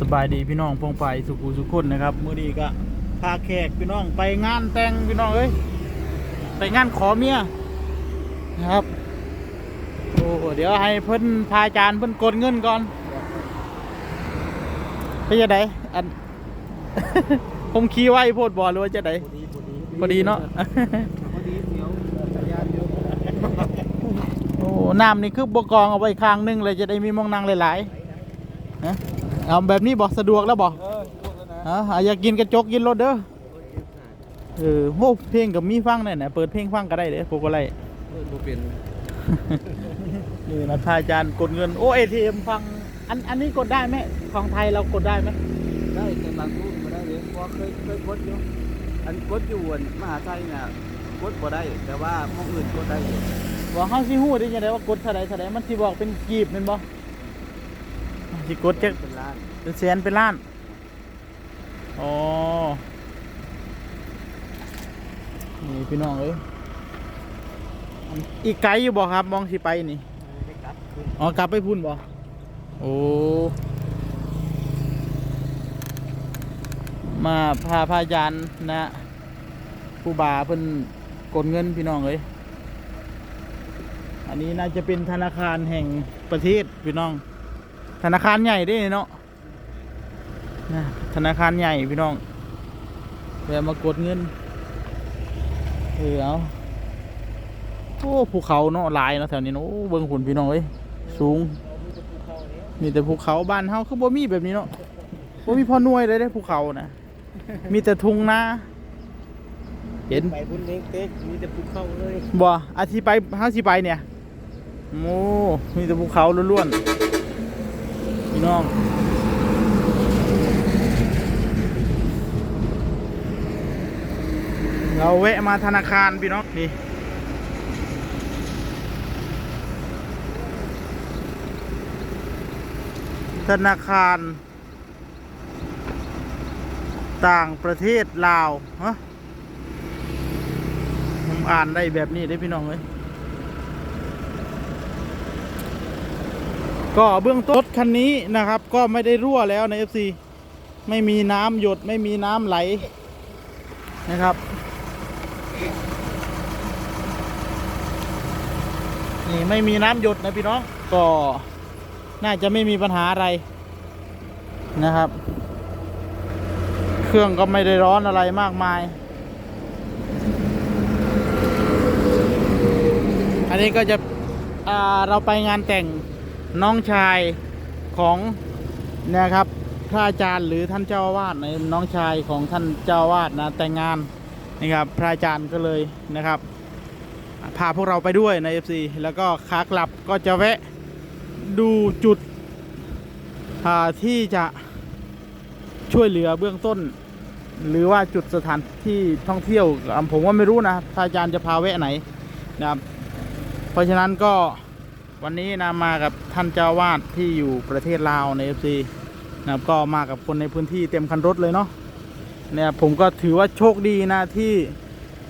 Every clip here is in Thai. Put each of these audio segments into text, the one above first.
สบายดีพี่น้องพงไปสุขุสุขคนนะครับมื้อนี้ก็พาแขกพี่น้องไปงานแต่งพี่น้องเอ้ยไปงานขอเมียนะครับโอ้เดี๋ยวให้เพิ่นพาจารย์เพิ่นกดเงินก่อนไปจะไดอัน ผมขี่ไว้โพดบอหรือว่าจะไดพอดีเนาะพอดีเสียวจักรยานเดียวโอ้น้ำนี่คือบกองเอาไว้ข้างนึงเลยจะได้มีมองนั่งหลายๆนะ เอาแบบนี้บอกสะดวกแล้วบอกเออลูกแล้วนะอ่าอยากกินกระจกกินรถเด้อเออโหเพลงกับมีฟังเนี่ยนะเปิดเพลงฟังก็ได้เด้อพวกอะไรเออบ่เป็นนี่นะพระอาจารย์กดเงินโอ้เอทีเอ็มฟังอันอันนี้กดได้ไหมของไทยเรากดได้ไหมได้แต่บางรูปบ่ได้เลยเพราะเคยเคยกดอยู่อันกดอยู่อันมหาชัยน่ะกดบ่ได้ แต่ว่าหม้องอื่นกดได้อยู่บอกเขาสิฮู้ได้ยังไงว่ากดเท่าใดเท่าใดมันสิบอกเป็นกีบแม่นบ่ สิกดจักเป็นล้านเป็นแสนเป็นล้านอ๋อนี่พี่น้องเอ้ยอีกไกลอยู่บ่ครับมองสิไปนี่อ๋อกลับไปพุ่นบ่โอ้มาพาพาอาจารย์นะผู้บาเพิ่นกดเงินพี่น้องเอ้ยอันนี้น่าจะเป็นธนาคารแห่งประเทศพี่น้อง ธนาคารใหญ่เด้เนาะนะธนาคารใหญ่พี่น้องแวะมากดเงินเออเอาโอ้ภูเขาเนาะหลายเนาะแถวนี้เนาะโอ้เบิ่งหุ่นพี่น้องเอ้ยสูง มีแต่ภูเขาบ้านเฮาคือบ่มีแบบนี้เนาะบ่มีพ่อหน่วยเลยเด้ภูเขานะมีแต่ทุ่งนาเห็นไปพุ่นเล็กเต็กมีแต่ภูเขาเลยบ่อาทิไปเฮาสิไปเนี่ยโอ้มีแต่ภูเขาล้วนๆพี่ น้องเราแวะมาธนาคารพี่น้องนี่ธนาคาร ต่างประเทศลาวฮะผมอ่านได้แบบนี้ได้พี่น้องเลย ก็เบื้องต้นรถคันนี้นะครับ ก็ไม่ได้รั่วแล้วใน FC ไม่มีน้ำหยดไม่มีน้ำไหลนะครับ นี่ไม่มีน้ำหยดนะพี่น้อง ก็น่าจะไม่มีปัญหาอะไรนะครับ เครื่องก็ไม่ได้ร้อนอะไรมากมาย อันนี้ก็จะเราไปงานแต่ง น้องชายของเนะครับพระอาจารย์หรือท่านเจ้าวาสในน้องชายของท่านเจ้าวาสนะแต่งงานนะครับพระอาจารย์ก็เลยนะครับพาพวกเราไปด้วยใน FC แล้วก็ขากลับก็จะแวะดูจุดที่จะช่วยเหลือเบื้องต้น หรือว่าจุดสถานที่ท่องเที่ยวผมว่าไม่รู้นะพระอาจารย์จะพาแวะไหนนะครับเพราะฉะนั้นก็ วันนี้นะมากับท่านเจ้าวาดที่อยู่ประเทศลาวใน FC นะครับก็มากับคนในพื้นที่เต็มคันรถเลยเนาะเนี่ยผมก็ถือว่าโชคดีนะที่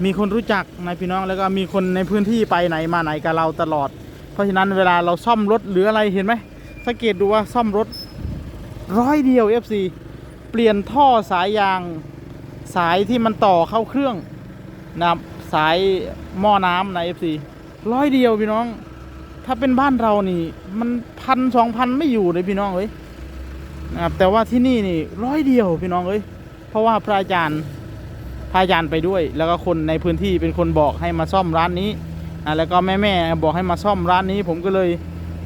มีคนรู้จักนะพี่น้องแล้วก็มีคนในพื้นที่ไปไหนมาไหนกับเราตลอด เพราะฉะนั้นเวลาเราซ่อมรถหรืออะไรเห็นไหมสังเกตดูว่าซ่อมรถร้อยเดียว FC เปลี่ยนท่อสายยางสายที่มันต่อเข้าเครื่องนะสายหม้อน้ำใน FC ร้อยเดียวพี่น้อง ถ้าเป็นบ้านเรานี่ มันพันสองพันไม่อยู่เลยพี่น้องเอ้ยนะครับแต่ว่าที่นี่นี่ร้อยเดียวพี่น้องเอ้ยเพราะว่าพระอาจารย์พระอาจารย์ไปด้วย แล้วก็คนในพื้นที่เป็นคนบอกให้มาซ่อมร้านนี้อะแล้วก็แม่แม่บอกให้มาซ่อมร้านนี้ ผมก็เลย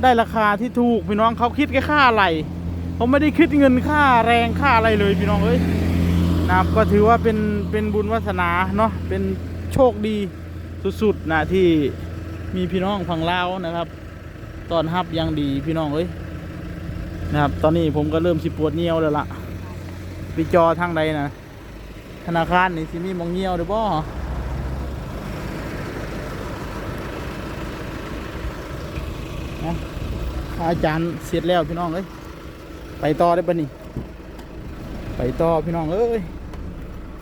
ได้ราคาที่ถูกพี่น้องเขาคิดแค่ค่าอะไรเขาไม่ได้คิดเงินค่าแรงค่าอะไรเลยพี่น้องเอ้ยนะครับก็ถือว่าเป็นเป็นบุญวาสนาเนาะเป็นโชคดีสุดๆนะที่ มีพี่น้องฝั่งลาวนะครับตอนฮับยังดีพี่น้องเอ้ยนะครับ ตอนนี้ผมก็เริ่มสิปวดเงี้ยวแล้วล่ะไปจอทางใดนะธนาคารนี่สิมีมองเงี้ยวเด้อบ่นะอาจารย์เสร็จแล้วพี่น้องเอ้ยไปต่อได้ปะนี่ไปต่อพี่น้องเอ้ย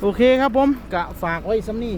โอเคครับผมกะฝากไว้สำนี่